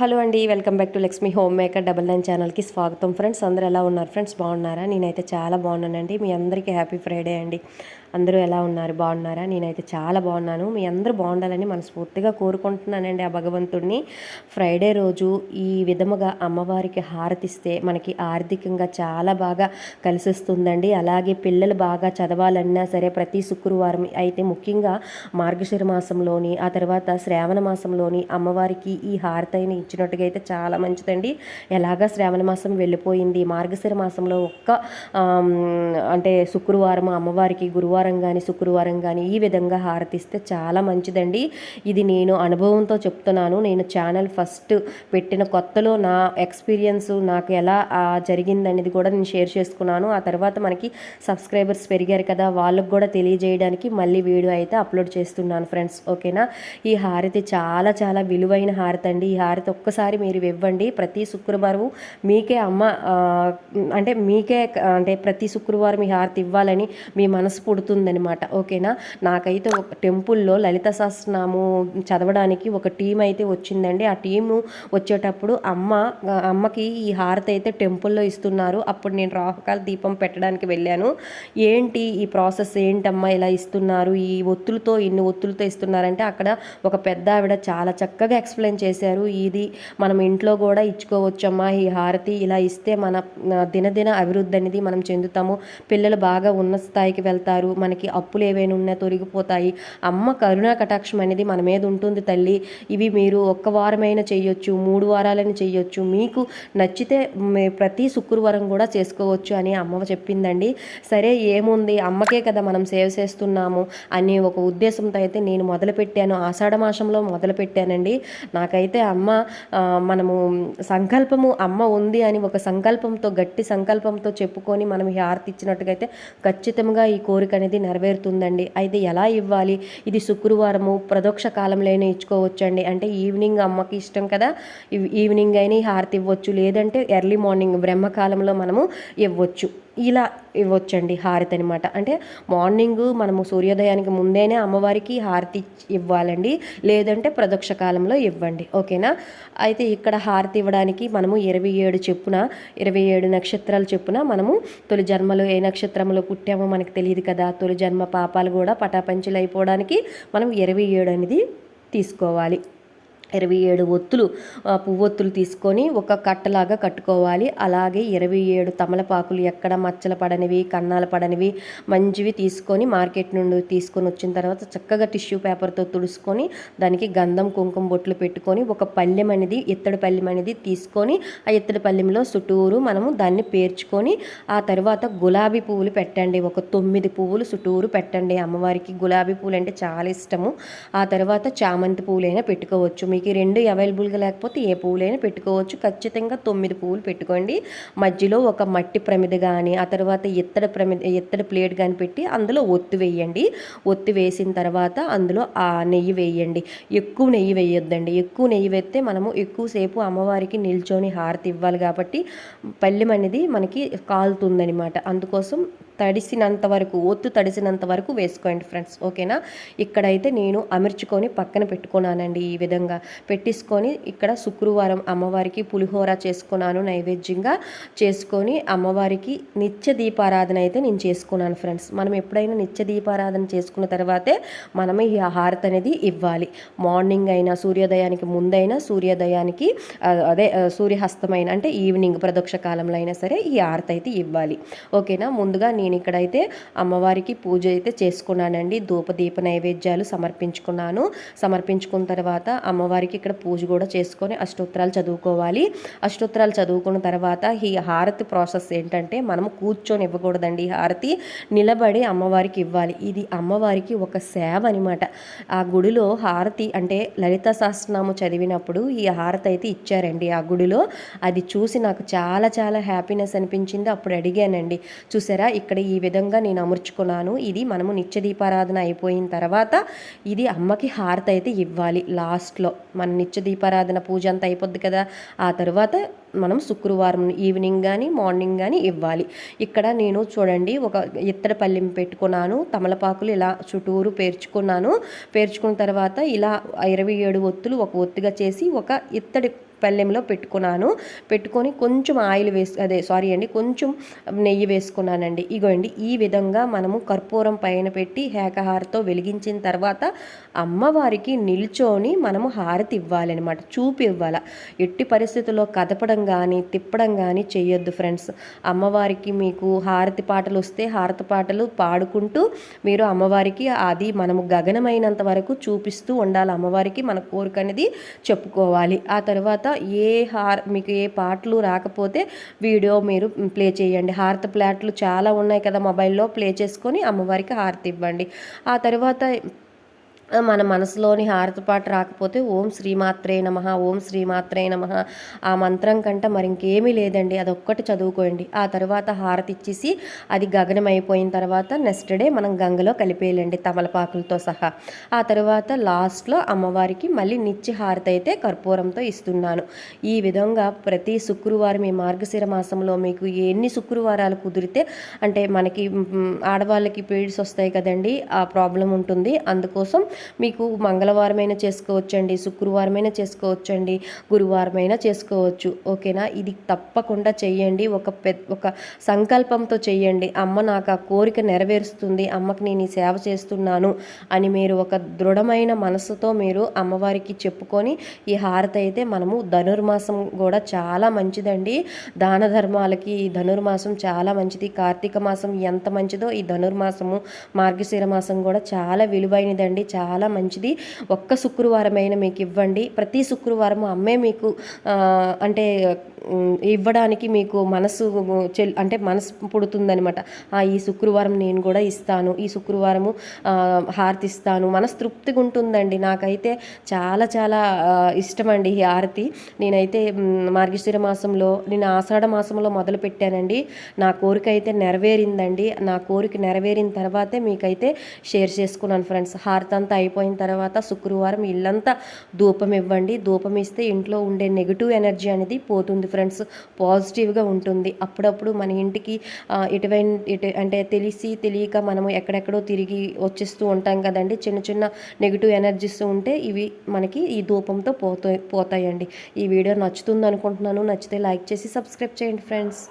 Hello అండి welcome back to Lakshmi home maker double nine ఛానల్కి స్వాగతం. ఫ్రెండ్స్ అందరూ ఎలా ఉన్నారు? ఫ్రెండ్స్ బాగున్నారా? నేనైతే చాలా బాగున్నానండి. మీ అందరికీ హ్యాపీ ఫ్రైడే అండి. అందరూ ఎలా ఉన్నారు? బాగున్నారా? నేనైతే చాలా బాగున్నాను. మీ అందరూ బాగుండాలని మనస్ఫూర్తిగా కోరుకుంటున్నానండి ఆ భగవంతుడిని ఫ్రైడే రోజు ఈ విధముగా అమ్మవారికి హారతిస్తే మనకి ఆర్థికంగా చాలా బాగా కలిసిస్తుందండి. అలాగే పిల్లలు బాగా చదవాలన్నా సరే ప్రతి శుక్రవారం అయితే ముఖ్యంగా మార్గశిర మాసంలోని ఆ తర్వాత శ్రావణ మాసంలోని అమ్మవారికి ఈ హారతైన ఇచ్చినట్టుగా అయితే చాలా మంచిదండి. ఎలాగా శ్రావణ మాసం వెళ్ళిపోయింది? మార్గశిర మాసంలో ఒక్క అంటే శుక్రవారం అమ్మవారికి గురువారం కానీ శుక్రవారం కానీ ఈ విధంగా హారతిస్తే చాలా మంచిదండి. ఇది నేను అనుభవంతో చెప్తున్నాను. నేను ఛానల్ ఫస్ట్ పెట్టిన కొత్తలో నా ఎక్స్పీరియన్స్ నాకు ఎలా జరిగిందనేది కూడా నేను షేర్ చేసుకున్నాను. ఆ తర్వాత మనకి సబ్స్క్రైబర్స్ పెరిగారు కదా వాళ్ళకు కూడా తెలియజేయడానికి మళ్ళీ వీడియో అయితే అప్లోడ్ చేస్తున్నాను ఫ్రెండ్స్. ఓకేనా? ఈ హారతి చాలా చాలా విలువైన హారతి అండి ఈ హారతి ఒక్కసారి మీరు ఇవ్వండి. ప్రతి శుక్రవారం మీకే అమ్మ అంటే మీకే అంటే ప్రతి శుక్రవారం ఈ హారతి ఇవ్వాలని మీ మనసు జరుగుతుందనమాట ఓకేనా? నాకైతే ఒక టెంపుల్లో లలిత సహస్రనాము చదవడానికి ఒక టీం అయితే వచ్చిందండి. ఆ టీము వచ్చేటప్పుడు అమ్మ అమ్మకి ఈ హారతి అయితే టెంపుల్లో ఇస్తున్నారు. అప్పుడు నేను రాహకాల దీపం పెట్టడానికి వెళ్ళాను. ఏంటి ఈ ప్రాసెస్? ఏంటమ్మా ఇలా ఇస్తున్నారు? ఈ ఒత్తులతో ఇన్ని ఒత్తులతో ఇస్తున్నారంటే అక్కడ ఒక పెద్ద ఆవిడ చాలా చక్కగా ఎక్స్ప్లెయిన్ చేశారు. ఇది మనం ఇంట్లో కూడా ఇచ్చుకోవచ్చమ్మా. ఈ హారతి ఇలా ఇస్తే మన దినదిన అభివృద్ధి అనేది మనం చెందుతాము. పిల్లలు బాగా ఉన్న స్థాయికి వెళ్తారు. మనకి అప్పులు ఏవైనా ఉన్నా తొరిగిపోతాయి అమ్మ కరుణా కటాక్షం అనేది మన మీద ఉంటుంది తల్లి. ఇవి మీరు ఒక్క వారమైనా చేయొచ్చు మూడు వారాలని చేయొచ్చు మీకు నచ్చితే ప్రతి శుక్రవారం కూడా చేసుకోవచ్చు అని అమ్మ చెప్పిందండి. సరే ఏముంది? అమ్మకే కదా మనం సేవ చేస్తున్నాము అని ఒక ఉద్దేశంతో అయితే నేను మొదలుపెట్టాను. ఆషాఢ మాసంలో మొదలుపెట్టానండి. నాకైతే అమ్మ మనము సంకల్పము అమ్మ ఉంది అని ఒక సంకల్పంతో గట్టి సంకల్పంతో చెప్పుకొని మనం ఈ హారతి ఇచ్చినట్టుగా అయితే ఖచ్చితంగా ఈ కోరిక అనేది నెరవేరుతుందండి. అయితే ఎలా ఇవ్వాలి? ఇది శుక్రవారము ప్రదోక్ష కాలంలోనే ఇచ్చుకోవచ్చండి. అంటే ఈవినింగ్ అమ్మకి ఇష్టం కదా ఈవినింగ్ అయినా ఈ హారతి ఇవ్వచ్చు. లేదంటే ఎర్లీ మార్నింగ్ బ్రహ్మకాలంలో మనము ఇవ్వచ్చు. ఇలా ఇవ్వచ్చండి హారతి అనమాట అంటే మార్నింగ్ మనము సూర్యోదయానికి ముందేనే అమ్మవారికి హారతి ఇవ్వాలండి. లేదంటే ప్రదక్ష కాలంలో ఇవ్వండి. ఓకేనా? అయితే ఇక్కడ హారతి ఇవ్వడానికి మనము ఇరవై ఏడు చెప్పున ఇరవై ఏడు నక్షత్రాలు చెప్పున మనము తొలి జన్మలో ఏ నక్షత్రంలో పుట్టామో మనకు తెలియదు కదా. తొలి జన్మ పాపాలు కూడా పటాపంచులు అయిపోవడానికి మనం ఇరవై ఏడు అనేది తీసుకోవాలి. ఇరవై ఏడు ఒత్తులు పువ్వొత్తులు తీసుకొని ఒక కట్టలాగా కట్టుకోవాలి. అలాగే ఇరవై ఏడు తమలపాకులు ఎక్కడ మచ్చలు పడనివి కన్నాలు పడనివి మంచివి తీసుకొని మార్కెట్ నుండి తీసుకొని వచ్చిన తర్వాత చక్కగా టిష్యూ పేపర్తో తుడుచుకొని దానికి గంధం కుంకుమ బొట్లు పెట్టుకొని ఒక పళ్ళెం అనేది ఇత్తడి పళ్ళెం అనేది తీసుకొని ఆ ఇత్తడి పళ్ళెంలో చుట్టూరు మనము దాన్ని పేర్చుకొని ఆ తర్వాత గులాబీ పువ్వులు పెట్టండి. ఒక తొమ్మిది పువ్వులు చుట్టూరు పెట్టండి. అమ్మవారికి గులాబీ పువ్వులు అంటే చాలా ఇష్టము. ఆ తర్వాత చామంతి పువ్వులైనా పెట్టుకోవచ్చు. మీకు రెండు అవైలబుల్గా లేకపోతే ఏ పువ్వులైనా పెట్టుకోవచ్చు. ఖచ్చితంగా తొమ్మిది పువ్వులు పెట్టుకోండి. మధ్యలో ఒక మట్టి ప్రమిద కానీ ఆ తర్వాత ఇత్తడి ప్రమిద ఇత్తడి ప్లేట్ కానీ పెట్టి అందులో ఒత్తి వేయండి. ఒత్తి వేసిన తర్వాత అందులో ఆ నెయ్యి వేయండి. ఎక్కువ నెయ్యి వేయొద్దండి. ఎక్కువ నెయ్యి వేస్తే మనము ఎక్కువసేపు అమ్మవారికి నిల్చొని హారతి ఇవ్వాలి కాబట్టి పళ్ళెం అనేది మనకి కాలుతుందనమాట అందుకోసం తడిసినంత వరకు ఒత్తు తడిసినంత వరకు వేసుకోండి ఫ్రెండ్స్ ఓకేనా? ఇక్కడైతే నేను అమర్చుకొని పక్కన పెట్టుకున్నానండి ఈ విధంగా. పెట్టేసుకొని ఇక్కడ శుక్రవారం అమ్మవారికి పులిహోర చేసుకున్నాను నైవేద్యంగా చేసుకొని అమ్మవారికి నిత్య దీపారాధన అయితే నేను చేసుకున్నాను ఫ్రెండ్స్. మనం ఎప్పుడైనా నిత్య దీపారాధన చేసుకున్న తర్వాతే మనం ఈ హారతి అనేది ఇవ్వాలి. మార్నింగ్ అయినా సూర్యోదయానికి ముందైనా సూర్యోదయానికి అదే సూర్యహస్తమైన అంటే ఈవినింగ్ ప్రదక్ష కాలంలో అయినా సరే ఈ హారతి అయితే ఇవ్వాలి. ఓకేనా? ముందుగా నేను నేను ఇక్కడైతే అమ్మవారికి పూజ అయితే చేసుకున్నానండి. ధూపదీప నైవేద్యాలు సమర్పించుకున్నాను. సమర్పించుకున్న తర్వాత అమ్మవారికి ఇక్కడ పూజ కూడా చేసుకొని అష్టోత్తరాలు చదువుకోవాలి. అష్టోత్తరాలు చదువుకున్న తర్వాత ఈ హారతి ప్రాసెస్ ఏంటంటే మనం కూర్చొని ఇవ్వకూడదండి. ఈ హారతి నిలబడి అమ్మవారికి ఇవ్వాలి. ఇది అమ్మవారికి ఒక సేవ అనమాట ఆ గుడిలో హారతి అంటే లలిత సహస్రనామం చదివినప్పుడు ఈ హారతి అయితే ఇచ్చారండి ఆ గుడిలో. అది చూసి నాకు చాలా చాలా హ్యాపీనెస్ అనిపించింది. అప్పుడు అడిగానండి చూసారా? ఇక్కడ ఈ విధంగా నేను అమర్చుకున్నాను. ఇది మనము నిత్య దీపారాధన అయిపోయిన తర్వాత ఇది అమ్మకి హారతి అయితే ఇవ్వాలి లాస్ట్లో. మన నిత్య దీపారాధన పూజ అంతా అయిపోద్ది కదా. ఆ తర్వాత మనం శుక్రవారం ఈవినింగ్ కానీ మార్నింగ్ కానీ ఇవ్వాలి. ఇక్కడ నేను చూడండి ఒక ఇత్తడి పల్లెం పెట్టుకున్నాను తమలపాకులు ఇలా చుట్టూరు పేర్చుకున్నాను. పేర్చుకున్న తర్వాత ఇలా ఇరవై ఏడు ఒత్తులు ఒక ఒత్తిగా చేసి ఒక ఇత్తడి పల్లెంలో పెట్టుకున్నాను. పెట్టుకొని కొంచెం ఆయిల్ వేసు అదే సారీ అండి కొంచెం నెయ్యి వేసుకున్నానండి. ఇగోండి ఈ విధంగా మనము కర్పూరం పైన పెట్టి హేకహారతో వెలిగించిన తర్వాత అమ్మవారికి నిల్చొని మనము హారతి ఇవ్వాలన్నమాట చూపి ఇవ్వాలి. ఎట్టి పరిస్థితుల్లో కదపడం కానీ తిప్పడం కానీ చేయొద్దు ఫ్రెండ్స్. అమ్మవారికి మీకు హారతి పాటలు వస్తే హారతి పాటలు పాడుకుంటూ మీరు అమ్మవారికి అది మనము గగనమైనంత వరకు చూపిస్తూ ఉండాలి. అమ్మవారికి మన కోరిక అనేది చెప్పుకోవాలి. ఆ తర్వాత ఏ హార్ మీకు ఏ పాటలు రాకపోతే వీడియో మీరు ప్లే చేయండి. హారతి ప్లాట్లు చాలా ఉన్నాయి కదా మొబైల్లో ప్లే చేసుకొని అమ్మవారికి హారతి ఇవ్వండి. ఆ తర్వాత మన మనసులోని హారతి పాట రాకపోతే ఓం శ్రీమాత్రే నమ ఓం శ్రీమాత్రే నమ. ఆ మంత్రం కంటే మరి ఇంకేమీ లేదండి అదొక్కటి చదువుకోండి. ఆ తర్వాత హారతి ఇచ్చేసి అది గగనం అయిపోయిన తర్వాత నెక్స్ట్ డే మనం గంగలో కలిపేయాలండి తమలపాకులతో సహా. ఆ తర్వాత లాస్ట్లో అమ్మవారికి మళ్ళీ నిత్య హారతి అయితే కర్పూరంతో ఇస్తున్నాను. ఈ విధంగా ప్రతి శుక్రవారం ఈ మార్గశిర మాసంలో మీకు ఎన్ని శుక్రవారాలు కుదిరితే అంటే మనకి ఆడవాళ్ళకి పీరియడ్స్ వస్తాయి కదండి ఆ ప్రాబ్లం ఉంటుంది. అందుకోసం మీకు మంగళవారమైనా చేసుకోవచ్చండి శుక్రవారమైనా చేసుకోవచ్చండి గురువారమైనా చేసుకోవచ్చు. ఓకేనా? ఇది తప్పకుండా చెయ్యండి. ఒక పెద్ద ఒక సంకల్పంతో చెయ్యండి. అమ్మ నాకు ఆ కోరిక నెరవేరుస్తుంది. అమ్మకి నేను ఈ సేవ చేస్తున్నాను అని మీరు ఒక దృఢమైన మనసుతో మీరు అమ్మవారికి చెప్పుకొని ఈ హారతి అయితే మనము ధనుర్మాసం కూడా చాలా మంచిదండి. దాన ధర్మాలకి ఈ ధనుర్మాసం చాలా మంచిది. కార్తీక మాసం ఎంత మంచిదో ఈ ధనుర్మాసము మార్గశిర మాసం కూడా చాలా విలువైనదండి. చాలా చాలా మంచిది. ఒక్క శుక్రవారమైనా మీకు ఇవ్వండి. ప్రతి శుక్రవారం అమ్మే మీకు అంటే ఇవ్వడానికి మీకు మనసు చెల్ అంటే మనసు పుడుతుందనమాట ఆ, ఈ శుక్రవారం నేను కూడా ఇస్తాను. ఈ శుక్రవారము హారతి ఇస్తాను మనసు తృప్తిగా ఉంటుందండి. నాకైతే చాలా చాలా ఇష్టమండి ఈ హారతి. నేనైతే మ్, మార్గశిర మాసంలో నేను ఆషాఢ మాసంలో మొదలు పెట్టానండి. నా కోరిక అయితే నెరవేరిందండి. నా కోరిక నెరవేరిన తర్వాతే మీకైతే షేర్ చేసుకున్నాను ఫ్రెండ్స్. హారతి అంతా అయిపోయిన తర్వాత శుక్రవారం ఇల్లంతా ధూపం ఇవ్వండి ధూపం ఇస్తే ఇంట్లో ఉండే నెగిటివ్ ఎనర్జీ అనేది పోతుంది ఫ్రెండ్స్. పాజిటివ్గా ఉంటుంది. అప్పుడప్పుడు మన ఇంటికి ఆ, ఎటువైన అంటే తెలిసి తెలియక మనము ఎక్కడెక్కడో తిరిగి వచ్చేస్తూ ఉంటాం కదండి. చిన్న చిన్న నెగిటివ్ ఎనర్జీస్ ఉంటే ఇవి మనకి ఈ ధూపంతో పోతాయి పోతాయండి. ఈ వీడియో నచ్చుతుంది అనుకుంటున్నాను నచ్చితే లైక్ చేసి సబ్స్క్రైబ్ చేయండి ఫ్రెండ్స్.